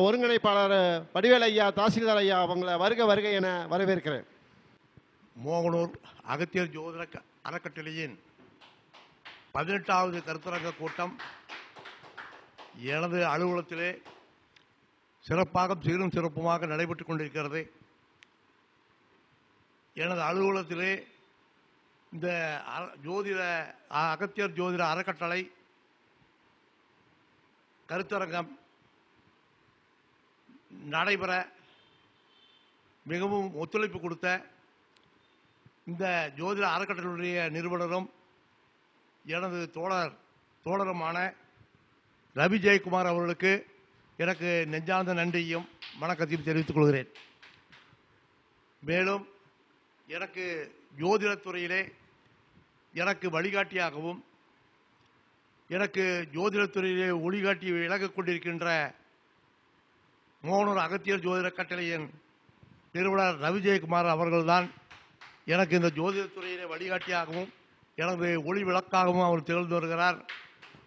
ஒருங்கிணைப்பாளர் வடிவேல் ஐயா தாசில்தார் ஐயா அவங்கள வருக வருக என வரவேற்கிறேன். மோகனூர் அகத்தியர் ஜோதிட க- அறக்கட்டளையின் பதினெட்டாவது கருத்தரங்க கூட்டம் எனது அலுவலகத்திலே சிறப்பாக சீரும் சிறப்புமாக நடைபெற்றுக் கொண்டிருக்கிறது. எனது அலுவலகத்திலே இந்த ஜோதிட அகத்தியர் ஜோதிட அறக்கட்டளை கருத்தரங்கம் நடைபெற மிகவும் ஒத்துழைப்பு கொடுத்த இந்த ஜோதிட அறக்கட்டளையுடைய நிறுவனரும் எனது தோழர் தோழருமான ரவி ஜெயக்குமார் அவர்களுக்கு எனக்கு நெஞ்சார்ந்த நன்றியும் வணக்கத்தையும் தெரிவித்துக் கொள்கிறேன். மேலும் எனக்கு ஜோதிடத்துறையிலே எனக்கு வழிகாட்டியாகவும் எனக்கு ஜோதிடத்துறையிலே ஒளிகாட்டி விலகிக் கொண்டிருக்கின்ற மோகனூர் அகத்தியர் ஜோதிட கட்டளையின் நிறுவனர் ரவி ஜெயக்குமார் அவர்கள்தான் எனக்கு இந்த ஜோதிடத்துறையிலே வழிகாட்டியாகவும் எனது ஒளி விளக்காகவும் அவர் திகழ்ந்து வருகிறார்.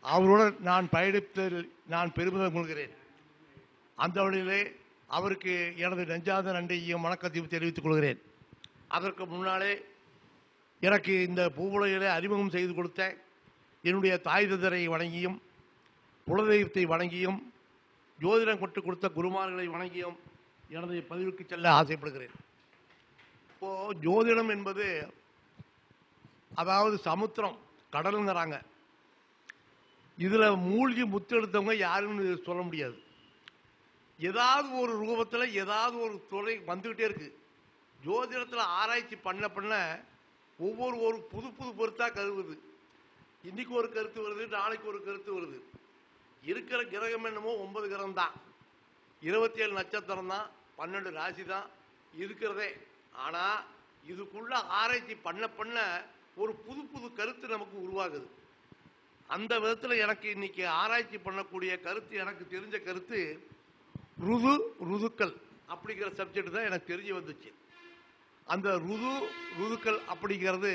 அவருடன் நான் பயணித்ததில் நான் பெருமிதம் கொள்கிறேன். அந்த வழியிலே அவருக்கு எனது நெஞ்சாத நன்றியையும் வணக்கத்தையும் தெரிவித்துக் கொள்கிறேன். அதற்கு முன்னாலே எனக்கு இந்த பூவுலகிலே அறிமுகம் செய்து கொடுத்த என்னுடைய தாய் தந்தரை வணங்கியும் குலதெய்வத்தை வணங்கியும் ஜோதிடம் கொட்டு கொடுத்த குருமார்களை வணங்கியும் எனது பதிவுக்கு செல்ல ஆசைப்படுகிறேன். இப்போ ஜோதிடம் என்பது அதாவது சமுத்திரம் கடலுங்கிறாங்க. இதில் மூழ்கி முத்தெடுத்தவங்க யாருன்னு சொல்ல முடியாது. ஏதாவது ஒரு ரூபத்தில் ஏதாவது ஒரு துறை வந்துக்கிட்டே இருக்குது ஜோதிடத்தில் ஆராய்ச்சி பண்ண பண்ண ஒவ்வொரு ஒரு புது புது பொருத்தாக கருவுது. இன்னைக்கு ஒரு கருத்து வருது நாளைக்கு ஒரு கருத்து வருது. இருக்கிற கிரகம் என்னமோ ஒன்பது கிரகம் தான். இருபத்தி ஏழு நட்சத்திரம் தான் பன்னெண்டு ராசி தான் இருக்கிறதே. ஆனால் இதுக்குள்ள ஆராய்ச்சி பண்ண பண்ண ஒரு புது புது கருத்து நமக்கு உருவாகுது. அந்த விதத்தில் எனக்கு இன்னைக்கு ஆராய்ச்சி பண்ணக்கூடிய கருத்து எனக்கு தெரிஞ்ச கருத்து ருது ருதுக்கள் அப்படிங்கிற சப்ஜெக்ட் தான் எனக்கு தெரிஞ்சு வந்துச்சு. அந்த ருது ருதுக்கள் அப்படிங்கிறது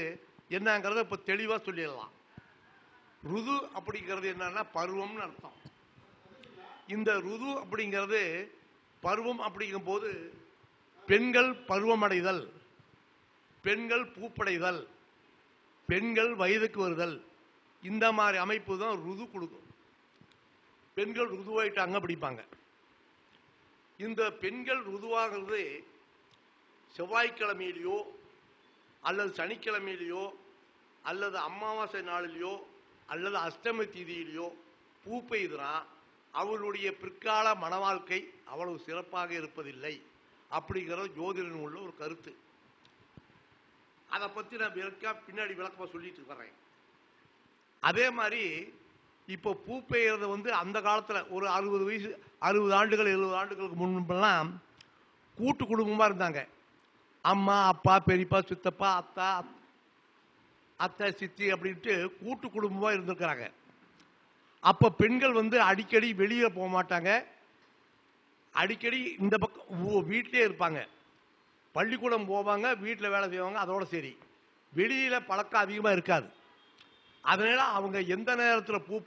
என்னங்கிறத இப்போ தெளிவாக சொல்லிடலாம். ருது அப்படிங்கிறது என்னன்னா பருவம்னு அர்த்தம். இந்த ருது அப்படிங்கிறது பருவம் அப்படிங்கும்போது பெண்கள் பருவமடைதல் பெண்கள் பூப்படைதல் பெண்கள் வயதுக்கு வருதல் இந்த மாதிரி அமைப்பு தான் ருது கொடுக்கும். பெண்கள் ருதுவாயிட்டாங்க படிப்பாங்க இந்த பெண்கள் ருதுவாகிறது செவ்வாய்க்கிழமையிலையோ அல்லது சனிக்கிழமையிலையோ அல்லது அமாவாசை நாளிலேயோ அல்லது அஷ்டமி திதியிலையோ பூ பெய்துனா அவளுடைய பிற்கால மன வாழ்க்கை அவ்வளவு சிறப்பாக இருப்பதில்லை அப்படிங்கிறது ஜோதிடன் உள்ள ஒரு கருத்து. அதை பத்தி நான் விளக்க பின்னாடி விளக்கமா சொல்லிட்டு வர்றேன். அதே மாதிரி இப்போ பூ பெய்யறது வந்து அந்த காலத்துல ஒரு அறுபது வயசு அறுபது ஆண்டுகள் எழுபது ஆண்டுகளுக்கு முன்பெல்லாம் கூட்டு குடும்பமா இருந்தாங்க. அம்மா அப்பா பெரியப்பா சித்தப்பா அத்தா அத்தை சித்தி அப்படின்ட்டு கூட்டு குடும்பமாக இருந்திருக்கிறாங்க. அப்போ பெண்கள் வந்து அடிக்கடி வெளியே போக மாட்டாங்க. அடிக்கடி இந்த பக்கம் வீட்டிலே இருப்பாங்க. பள்ளிக்கூடம் போவாங்க வீட்டில் வேலை செய்வாங்க அதோட சரி. வெளியில் பழக்கம் அதிகமாக இருக்காது. அதனால் அவங்க எந்த நேரத்தில் பூ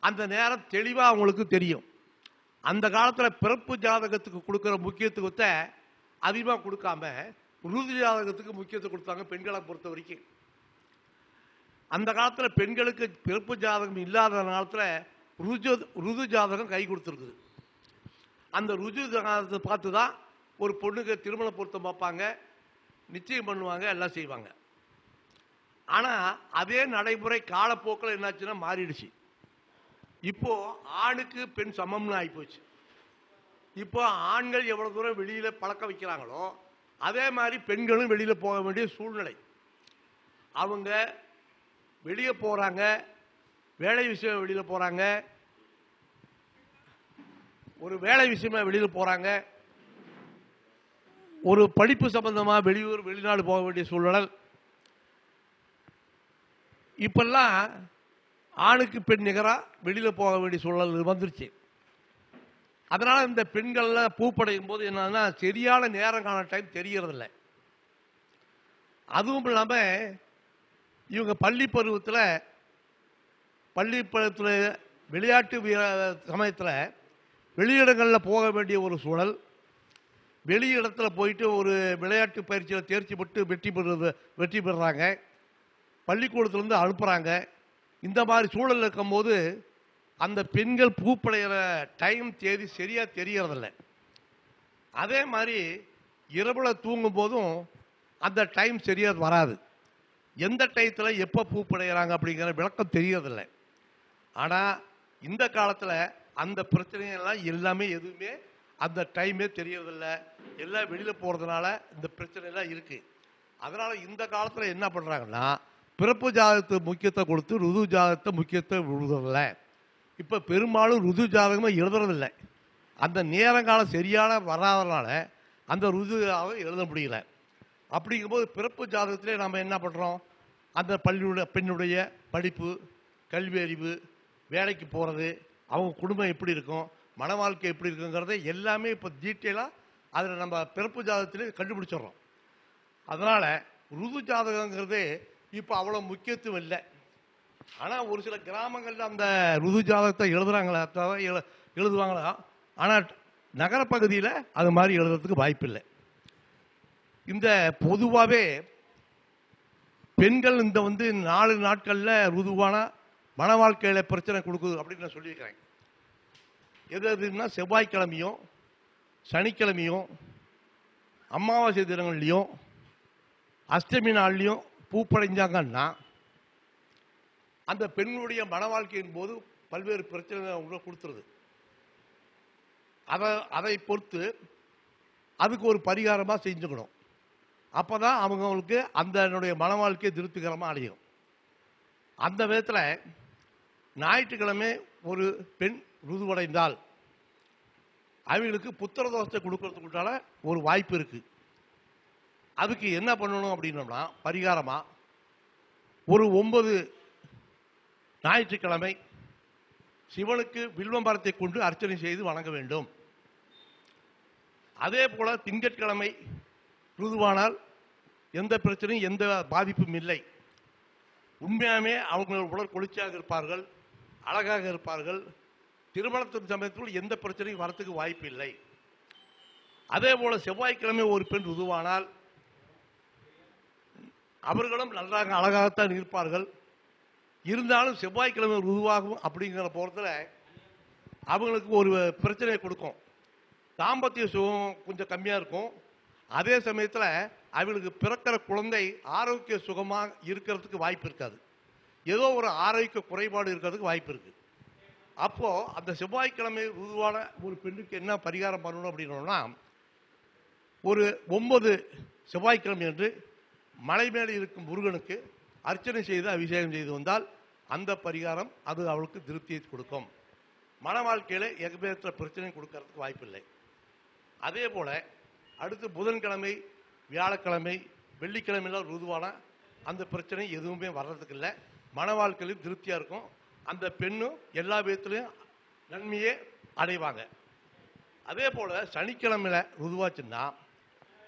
அந்த நேரம் தெளிவாக அவங்களுக்கு தெரியும். அந்த காலத்தில் பிறப்பு ஜாதகத்துக்கு கொடுக்குற முக்கியத்துவத்தை அதிகமாக கொடுக்காம ருது ஜாதகத்துக்கு முக்கியத்துவம் கொடுத்தாங்க பெண்களை பொறுத்த வரைக்கும். அந்த காலத்தில் பெண்களுக்கு பிறப்பு ஜாதகம் இல்லாத காலத்தில் ருஜு ருது ஜாதகம் கை கொடுத்துருக்குது. அந்த ருஜு ஜாதகத்தை பார்த்து தான் ஒரு பொண்ணுக்கு திருமண பொருத்தம் பார்ப்பாங்க நிச்சயம் பண்ணுவாங்க எல்லாம் செய்வாங்க. ஆனால் அதே நடைமுறை காலப்போக்கில் என்னாச்சுன்னா மாறிடுச்சு. இப்போது ஆணுக்கு பெண் சமம்னு ஆகிப்போச்சு இப்போ ஆண்கள் எவ்வளோ தூரம் வெளியில் பழக்க வைக்கிறாங்களோ அதே மாதிரி பெண்களும் வெளியில் போக வேண்டிய சூழ்நிலை. அவங்க வெளியே போகிறாங்க வேலை விஷயம் வெளியில் போகிறாங்க ஒரு வேலை விஷயமா வெளியில் போகிறாங்க ஒரு படிப்பு சம்பந்தமாக வெளியூர் வெளிநாடு போக வேண்டிய சூழல் இப்பெல்லாம் ஆணுக்கு பெண் நிகராக வெளியில் போக வேண்டிய சூழல் வந்துருச்சு. அதனால் இந்த பெண்கள்லாம் பூப்படையும் போது என்னன்னா சரியான நேரங்கான டைம் தெரியறதில்ல. அதுவும் இல்லாமல் இவங்க பள்ளி பருவத்தில் பள்ளி பருவத்தில் விளையாட்டு வீர- வெளியிடங்களில் போக வேண்டிய ஒரு சூழல் வெளியிடத்தில் போயிட்டு ஒரு விளையாட்டு பயிற்சியில் தேர்ச்சி பெற்று வெற்றி பெறுறது வெற்றி பெறுறாங்க. பள்ளிக்கூடத்துலேருந்து அனுப்புகிறாங்க இந்த மாதிரி சூழல் இருக்கும்போது அந்த பெண்கள் பூப்படைகிற டைம் தேதி சரியாக தெரியறதில்ல. அதே மாதிரி இரவில் தூங்கும் போதும் அந்த டைம் சரியாக வராது. எந்த டயத்தில் எப்போ பூப்படைகிறாங்க அப்படிங்கிற விளக்கம் தெரியறதில்ல. ஆனால் இந்த காலத்தில் அந்த பிரச்சனைகள்லாம் எல்லாமே எதுவுமே அந்த டைமே தெரியறதில்ல. எல்லாம் வெளியில் போகிறதுனால இந்த பிரச்சனைலாம் இருக்குது அதனால் இந்த காலத்தில் என்ன பண்ணுறாங்கன்னா பிறப்பு ஜாதகத்துக்கு முக்கியத்துவம் கொடுத்து ருது ஜாதகத்தை முக்கியத்துவம் விடுறதில்ல இப்போ பெரும்பாலும் ருது ஜாதகமாக எழுதுறதில்ல. அந்த நேரங்காலம் சரியான வராதனால அந்த ருது எழுத முடியல. அப்படிங்கும்போது பிறப்பு ஜாதகத்திலே நாம் என்ன பண்ணுறோம் அந்த பள்ளியுடைய பெண்ணுடைய படிப்பு கல்வி அறிவு வேலைக்கு போகிறது அவங்க குடும்பம் எப்படி இருக்கும் மன வாழ்க்கை எப்படி இருக்குங்கிறத எல்லாமே இப்போ டீட்டெயிலாக அதில் நம்ம பிறப்பு ஜாதகத்திலே கண்டுபிடிச்சிடுறோம். அதனால் ருது ஜாதகங்கிறது இப்போ அவ்வளோ முக்கியத்துவம் இல்லை. ஆனால் ஒரு சில கிராமங்களில் அந்த ருது ஜாதகத்தை எழுதுறாங்களா எழு எழுதுவாங்களா? ஆனால் நகரப்பகுதியில் அது மாதிரி எழுதுறதுக்கு வாய்ப்பில்லை. இந்த பொதுவாகவே பெண்கள் இந்த வந்து நாலு நாட்களில் ருதுவான மன வாழ்க்கையில் பிரச்சனை கொடுக்குது அப்படின்னு நான் சொல்லியிருக்கிறேன். எது எதுன்னா செவ்வாய்க்கிழமையும் சனிக்கிழமையும் அமாவாசை தினங்கள்லையும் அஷ்டமி நாள்லையும் பூப்படைஞ்சாங்கன்னா அந்த பெண்களுடைய மன வாழ்க்கையின் போது பல்வேறு பிரச்சனைகளை அவங்களுக்கு கொடுத்துருது. அதை அதை பொறுத்து அதுக்கு ஒரு பரிகாரமாக செஞ்சுக்கணும். அப்போ தான் அவங்களுக்கு அந்த என்னுடைய மன வாழ்க்கையை திருப்திகரமாக அடையும். அந்த விதத்தில் ஞாயிற்றுக்கிழமை ஒரு பெண் ருதுவடைந்தால் அவங்களுக்கு புத்திர தோஷத்தை கொடுக்கறதுக்குண்டான ஒரு வாய்ப்பு இருக்குது அதுக்கு என்ன பண்ணணும் அப்படின்னோம்னா பரிகாரமாக ஒரு ஒன்பது ஞாயிற்றுக்கிழமை சிவனுக்கு வில்வம்பரத்தை கொண்டு அர்ச்சனை செய்து வணங்க வேண்டும். அதே போல திங்கட்கிழமை ருதுவானால் எந்த பிரச்சனையும் எந்த பாதிப்பும் இல்லை. உண்மையாமே அவங்க உடல் குளிர்ச்சியாக இருப்பார்கள் அழகாக இருப்பார்கள். திருமணத்தின் சமயத்தில் எந்த பிரச்சனையும் வரத்துக்கு வாய்ப்பு இல்லை. அதே போல செவ்வாய்க்கிழமை ஒரு பெண் ருதுவானால் அவர்களும் நன்றாக அழகாகத்தான் இருப்பார்கள். இருந்தாலும் செவ்வாய்க்கிழமை உருவாகும் அப்படிங்கிற போகிறதுல அவங்களுக்கு ஒரு பிரச்சனையை கொடுக்கும். தாம்பத்திய சுகம் கொஞ்சம் கம்மியாக இருக்கும். அதே சமயத்தில் அவங்களுக்கு பிறக்கிற குழந்தை ஆரோக்கிய சுகமாக இருக்கிறதுக்கு வாய்ப்பு இருக்காது. ஏதோ ஒரு ஆரோக்கிய குறைபாடு இருக்கிறதுக்கு வாய்ப்பு இருக்குது அப்போது அந்த செவ்வாய்க்கிழமை உருவான ஒரு பெண்ணுக்கு என்ன பரிகாரம் பண்ணணும் அப்படின்னோம்னா ஒரு ஒன்பது செவ்வாய்க்கிழமை என்று மலை மேலே இருக்கும் முருகனுக்கு அர்ச்சனை செய்து அபிஷேகம் செய்து வந்தால் அந்த பரிகாரம் அது அவளுக்கு திருப்தியை கொடுக்கும். மன வாழ்க்கையில் எகபேற்ற பிரச்சனை கொடுக்கறதுக்கு வாய்ப்பில்லை. அதே போல் அடுத்து புதன்கிழமை வியாழக்கிழமை வெள்ளிக்கிழமையில் ருதுவான அந்த பிரச்சனை எதுவுமே வர்றதுக்கு இல்லை. மன வாழ்க்கையிலும் திருப்தியாக இருக்கும். அந்த பெண்ணும் எல்லா விதத்துலையும் நன்மையே அடைவாங்க. அதே போல் சனிக்கிழமையில் ருதுவாச்சுன்னா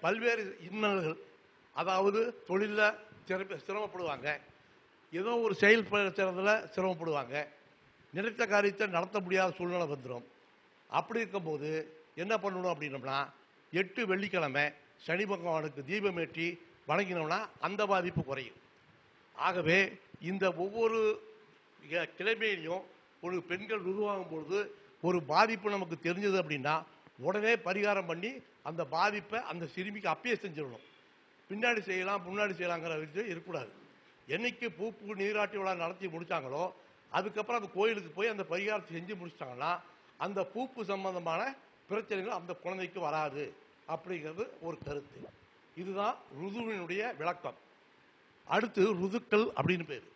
பல்வேறு இன்னல்கள் அதாவது தொழிலில் சிறப்பு சிரமப்படுவாங்க. ஏதோ ஒரு செயல் சிரமப்படுவாங்க. நினைத்த காரியத்தை நடத்த முடியாத சூழ்நிலை வந்துடும் அப்படி இருக்கும்போது என்ன பண்ணணும் அப்படின்னோம்னா எட்டு வெள்ளிக்கிழமை சனி பகவானுக்கு தீபம் ஏற்றி வணங்கினோம்னா அந்த பாதிப்பு குறையும். ஆகவே இந்த ஒவ்வொரு கிழமையிலையும் ஒரு பெண்கள் உருவாகும் பொழுது ஒரு பாதிப்பு நமக்கு தெரிஞ்சது அப்படின்னா உடனே பரிகாரம் பண்ணி அந்த பாதிப்பை அந்த சிறுமிக்கு அப்பயே செஞ்சிடணும். பின்னாடி செய்யலாம் முன்னாடி செய்யலாங்கிற விஷயம் இருக்கக்கூடாது. என்னைக்கு பூப்பு நீராட்டி விழா நடத்தி முடிச்சாங்களோ அதுக்கப்புறம் அந்த கோயிலுக்கு போய் அந்த பரிகாரத்தை செஞ்சு முடிச்சிட்டாங்கன்னா அந்த பூப்பு சம்பந்தமான பிரச்சனைகள் அந்த குழந்தைக்கு வராது அப்படிங்கிறது ஒரு கருத்து. இதுதான் ருதுவினுடைய விளக்கம். அடுத்து ருதுக்கள் அப்படின்னு பேர்.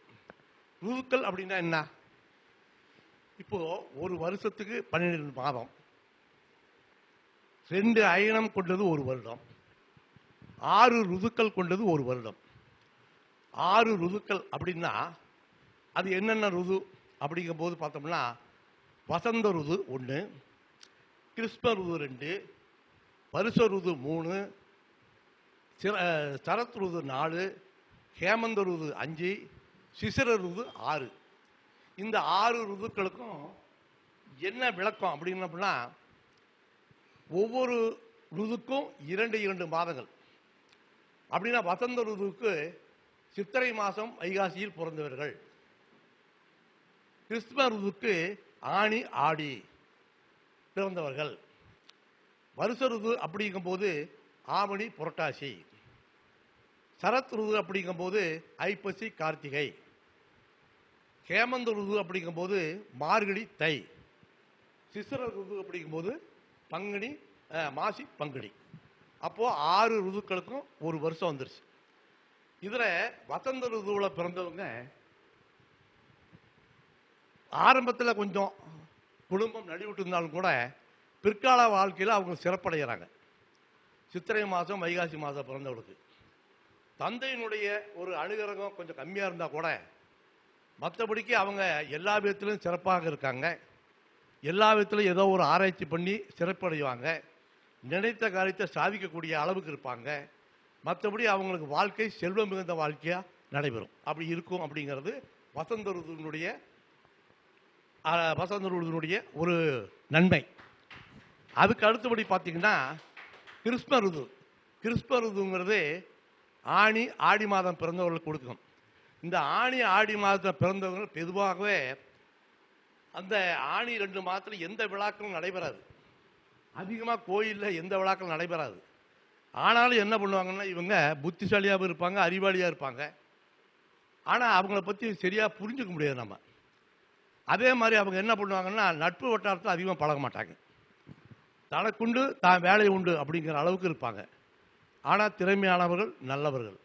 ருதுக்கள் அப்படின்னா என்ன? இப்போ ஒரு வருஷத்துக்கு பன்னிரெண்டு மாதம். ரெண்டு அயனம் கொண்டது ஒரு வருடம். ஆறு ருதுக்கள் கொண்டது ஒரு வருடம். ஆறு ருதுக்கள் அப்படின்னா அது என்னென்ன ருது அப்படிங்கும் போது பார்த்தோம்னா வசந்த ருது ஒன்று கிறிஸ்ம ருது ரெண்டு வருஷ ருது மூணு சிர- சரத் ருது நாலு ஹேமந்த ருது அஞ்சு சிசிர ருது ஆறு. இந்த ஆறு ருதுக்களுக்கும் என்ன விளக்கம் அப்படின்னு அப்படின்னா ஒவ்வொரு ருதுக்கும் இரண்டு இரண்டு மாதங்கள். அப்படின்னா வசந்த ருதுவுக்கு சித்திரை மாதம் வைகாசியில் பிறந்தவர்கள். கிறிஸ்துவ ருதுக்கு ஆணி ஆடி பிறந்தவர்கள். வருஷ ருது அப்படிங்கும்போது ஆவணி புரட்டாசி. சரத் ருது அப்படிங்கும்போது ஐப்பசி கார்த்திகை. ஹேமந்த ருது அப்படிங்கும்போது மார்கழி தை. சிசிர ருது அப்படிங்கும்போது பங்குனி மாசி பங்குனி. அப்போது ஆறு ருதுக்களுக்கும் ஒரு வருஷம் வந்துருச்சு. இதுல வசந்த ருதுவுல பிறந்தவங்க ஆரம்பத்துல கொஞ்சம் குடும்பம் நடிவிட்டு இருந்தாலும் கூட பிற்கால வாழ்க்கையில் அவங்க சிறப்படைகிறாங்க. சித்திரை மாதம் வைகாசி மாதம் பிறந்தவளுக்கு. தந்தையினுடைய ஒரு அனுகிரகம் கொஞ்சம் கம்மியாக இருந்தால் கூட மற்றபடிக்கு அவங்க எல்லா விதத்திலும் சிறப்பாக இருக்காங்க. எல்லா விதத்திலும் ஏதோ ஒரு ஆராய்ச்சி பண்ணி சிறப்படைவாங்க. நினைத்த காரியத்தை சாதிக்கக்கூடிய அளவுக்கு இருப்பாங்க. மற்றபடி அவங்களுக்கு வாழ்க்கை செல்வம் மிகுந்த வாழ்க்கையாக நடைபெறும். அப்படி இருக்கும் அப்படிங்கிறது வசந்த ருதுனுடைய வசந்த ருதுனுடைய ஒரு நன்மை. அதுக்கு அடுத்தபடி பார்த்தீங்கன்னா கிறிஸ்ம ருது. கிறிஸ்ம ருதுங்கிறது ஆணி ஆடி மாதம் பிறந்தவர்களுக்கு கொடுக்கும். இந்த ஆணி ஆடி மாதத்தில் பிறந்தவங்க பொதுவாகவே அந்த ஆணி ரெண்டு மாதத்தில் எந்த விழாக்களும் நடைபெறாது. அதிகமாக கோயிலில் எந்த விழாக்களும் நடைபெறாது. ஆனாலும் என்ன பண்ணுவாங்கன்னா இவங்க புத்திசாலியாகவும் இருப்பாங்க அறிவாளியாக இருப்பாங்க. ஆனால் அவங்கள பற்றி சரியாக புரிஞ்சுக்க முடியாது நம்ம. அதே மாதிரி அவங்க என்ன பண்ணுவாங்கன்னா நட்பு வட்டாரத்தில் அதிகமாக பழக மாட்டாங்க. தனக்குண்டு தான் வேலை உண்டு அப்படிங்கிற அளவுக்கு இருப்பாங்க. ஆனால் திறமையானவர்கள் நல்லவர்கள்.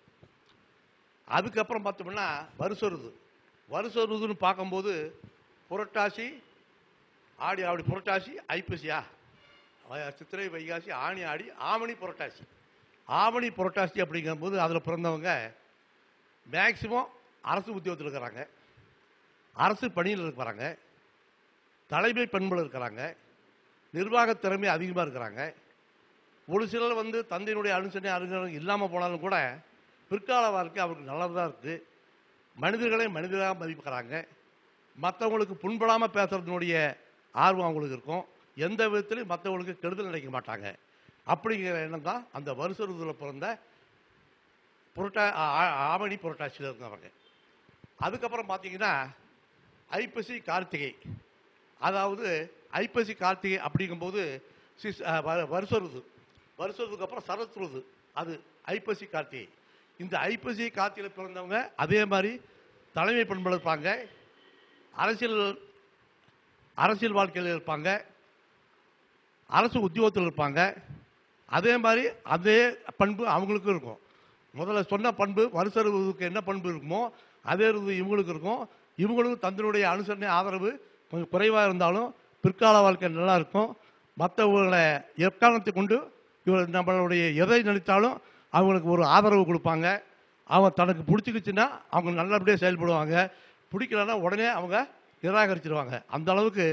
அதுக்கப்புறம் பார்த்தோம்னா வருஷருது வருஷருதுன்னு பார்க்கும்போது புரட்டாசி ஆடி ஆடி புரட்டாசி ஐப்பசியா? சித்திரை வைகாசி ஆணி ஆடி ஆவணி புரட்டாசி. ஆவணி புரட்டாசி அப்படிங்கும்போது அதில் பிறந்தவங்க மேக்சிமம் அரசு உத்தியோகத்தில் இருக்கிறாங்க. அரசு பணியில் இருக்கிறாங்க. தலைமை பண்புல இருக்கிறாங்க. நிர்வாக திறமை அதிகமாக இருக்கிறாங்க. ஒரு சிலர் வந்து தந்தையினுடைய அனுசரணை அனுகிரகம் இல்லாமல் போனாலும் கூட பிற்கால வாழ்க்கை அவருக்கு நல்லதாக இருக்குது மனிதர்களை மனிதராக மதிப்புக்கிறாங்க மற்றவங்களுக்கு புண்படாமல் பேசுகிறதுனுடைய ஆர்வம் அவங்களுக்கு இருக்கும். எந்த விதத்திலையும் மற்றவங்களுக்கு கெடுதல் நினைக்க மாட்டாங்க. அப்படிங்கிற எண்ணம் தான் அந்த வருஷ ருதுவில் பிறந்த புரட்டா ஆவணி புரட்டாசியில் இருந்தவங்க. அதுக்கப்புறம் பார்த்தீங்கன்னா ஐப்பசி கார்த்திகை. அதாவது ஐப்பசி கார்த்திகை அப்படிங்கும்போது சிஸ் வ- வருஷ ருது. வருஷ ருதுக்கு அப்புறம் சரத் ருது. அது ஐப்பசி கார்த்திகை. இந்த ஐப்பசி கார்த்திகையில் பிறந்தவங்க அதே மாதிரி தலைமை பண்பில் இருப்பாங்க. அரசியல் அரசியல் வாழ்க்கையில் இருப்பாங்க. அரசு உத்தியோகத்தில் இருப்பாங்க. அதே மாதிரி அதே பண்பு அவங்களுக்கும் இருக்கும். முதல்ல சொன்ன பண்பு வருஷ என்ன பண்பு இருக்குமோ அதே இருந்து இவங்களுக்கு இருக்கும். இவங்களுக்கும் தந்தனுடைய அனுசரணை ஆதரவு கொஞ்சம் குறைவாக இருந்தாலும் பிற்கால வாழ்க்கை நல்லா இருக்கும். மற்றவங்களை எக்காரணத்தை கொண்டு இவர் நம்மளுடைய எதை நினைத்தாலும் அவங்களுக்கு ஒரு ஆதரவு கொடுப்பாங்க. அவங்க தனக்கு பிடிச்சிக்கிச்சுன்னா அவங்க நல்லபடியாக செயல்படுவாங்க. பிடிக்கலன்னா உடனே அவங்க நிராகரிச்சிருவாங்க. அந்த அளவுக்கு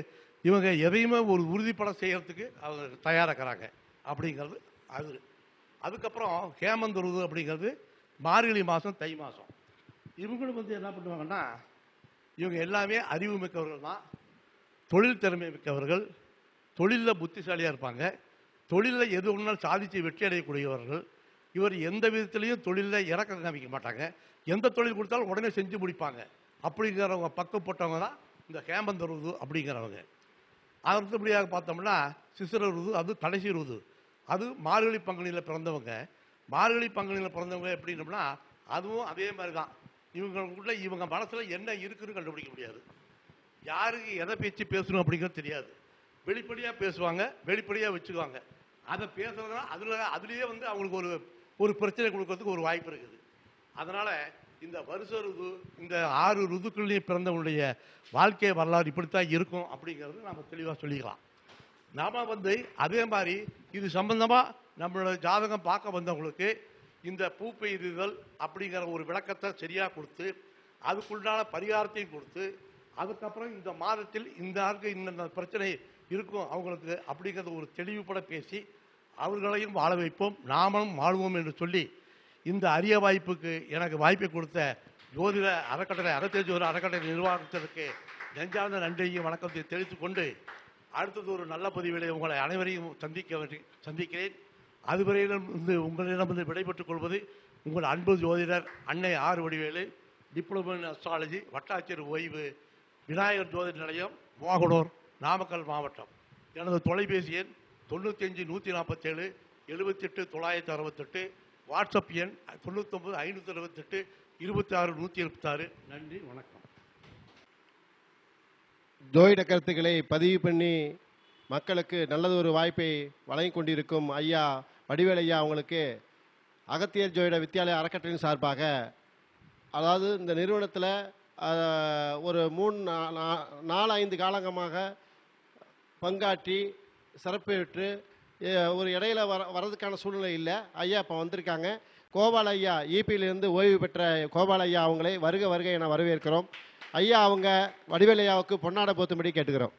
இவங்க எதையுமே ஒரு உறுதிப்பட செய்கிறதுக்கு அவங்க தயாராகிறாங்க அப்படிங்கிறது அது அதுக்கப்புறம் ஹேமந்த் ருது அப்படிங்கிறது மார்கழி மாதம் தை மாதம் இவங்களும் வந்து என்ன பண்ணுவாங்கன்னா இவங்க எல்லாமே அறிவு மிக்கவர்கள் தான். தொழில் திறமை மிக்கவர்கள். தொழிலில் புத்திசாலியாக இருப்பாங்க. தொழிலில் எது ஒன்றால் சாதித்து வெற்றி அடையக்கூடியவர்கள். இவர் எந்த விதத்துலேயும் தொழிலில் இறக்கம் காமிக்க மாட்டாங்க. எந்த தொழில் கொடுத்தாலும் உடனே செஞ்சு முடிப்பாங்க. அப்படிங்கிறவங்க பக்கப்பட்டவங்க தான் இந்த ஹேமந்த ருது அப்படிங்கிறவங்க. அடுத்தபடியாக பார்த்தோம்னா சிசிர ருது அது கடைசி ருது. அது மார்கழி பங்குனியில் பிறந்தவங்க. மார்கழி பங்குனியில் பிறந்தவங்க எப்படின்னோம்னா அதுவும் அதே மாதிரி தான் இவங்களுக்குள்ள இவங்க மனசில் என்ன இருக்குன்னு கண்டுபிடிக்க முடியாது. யாருக்கு எதை பேச்சு பேசணும் அப்படிங்கிறது தெரியாது. வெளிப்படையாக பேசுவாங்க வெளிப்படையாக வச்சுக்குவாங்க. அதை பேசுறதுனா அதில் அதுலேயே வந்து அவங்களுக்கு ஒரு ஒரு பிரச்சனை கொடுக்கறதுக்கு ஒரு வாய்ப்பு இருக்குது. அதனால் இந்த வருஷ ருது இந்த ஆறு ருதுக்கள்லேயும் பிறந்தவங்களுடைய வாழ்க்கை வரலாறு இப்படித்தான் இருக்கும் அப்படிங்கிறது நம்ம தெளிவாக சொல்லிக்கலாம். நாம வந்து அதே மாதிரி இது சம்பந்தமா நம்மளோட ஜாதகம் பார்க்க வந்தவங்களுக்கு இந்த பூ பெய்துதல் அப்படிங்கிற ஒரு விளக்கத்தை சரியா கொடுத்து அதுக்குண்டான பரிகாரத்தையும் கொடுத்து அதுக்கப்புறம் இந்த மாதத்தில் இந்த ஆளுக்கு இந்த பிரச்சனை இருக்கும் அவங்களுக்கு அப்படிங்கிறத ஒரு தெளிவுபட பேசி அவர்களையும் வாழ வைப்போம். நாமளும் வாழ்வோம் என்று சொல்லி இந்த அரிய வாய்ப்புக்கு எனக்கு வாய்ப்பை கொடுத்த ஜோதிட அறக்கட்டளை அறத்தே அறக்கட்டளை நிர்வாகத்திற்கு நெஞ்சார்ந்த நன்றியையும் வணக்கத்தை தெரிவித்துக் கொண்டு அடுத்தது ஒரு நல்ல பதிவிலே உங்களை அனைவரையும் சந்திக்க சந்திக்கிறேன். அதுவரையிலும் வந்து உங்களிடமிருந்து விடைபெற்றுக் கொள்வது உங்கள் அன்பு ஜோதிடர் அன்னை ஆறு வடிவேலு டிப்ளமோ இன் அஸ்ட்ராலஜி வட்டாட்சியர் ஓய்வு விநாயகர் ஜோதிட நிலையம் மோகனூர் நாமக்கல் மாவட்டம். எனது தொலைபேசி எண் தொண்ணூத்தஞ்சு நூற்றி நாற்பத்தேழு எழுபத்தெட்டு தொள்ளாயிரத்தி அறுபத்தெட்டு. வாட்ஸ்அப் எண் தொண்ணூத்தொம்பது ஐநூற்றி அறுபத்தெட்டு இருபத்தி ஆறு நூற்றி எழுபத்தாறு நன்றி வணக்கம். ஜோதிட கருத்துக்களை பதிவு பண்ணி மக்களுக்கு நல்லது ஒரு வாய்ப்பை வழங்கி கொண்டிருக்கும் ஐயா வடிவேல் ஐயா அவங்களுக்கு அகத்தியர் ஜோயிட வித்தியாலய அறக்கட்டளையின் சார்பாக அதாவது இந்த நிறுவனத்தில் ஒரு மூணு நாலு ஐந்து காலங்கமாக பங்காற்றி சிறப்பு பெற்று ஒரு இடையில வர வரதுக்கான சூழ்நிலை இல்லை. ஐயா இப்போ வந்திருக்காங்க. கோபால் ஐயா இபியிலிருந்து ஓய்வு பெற்ற கோபால் ஐயா அவங்களை வருக வருக என வரவேற்கிறோம். ஐயா அவங்க வடிவேலையாவுக்கு பொன்னாட பொன்னாடை போத்தும்படி கேட்டுக்கிறோம்.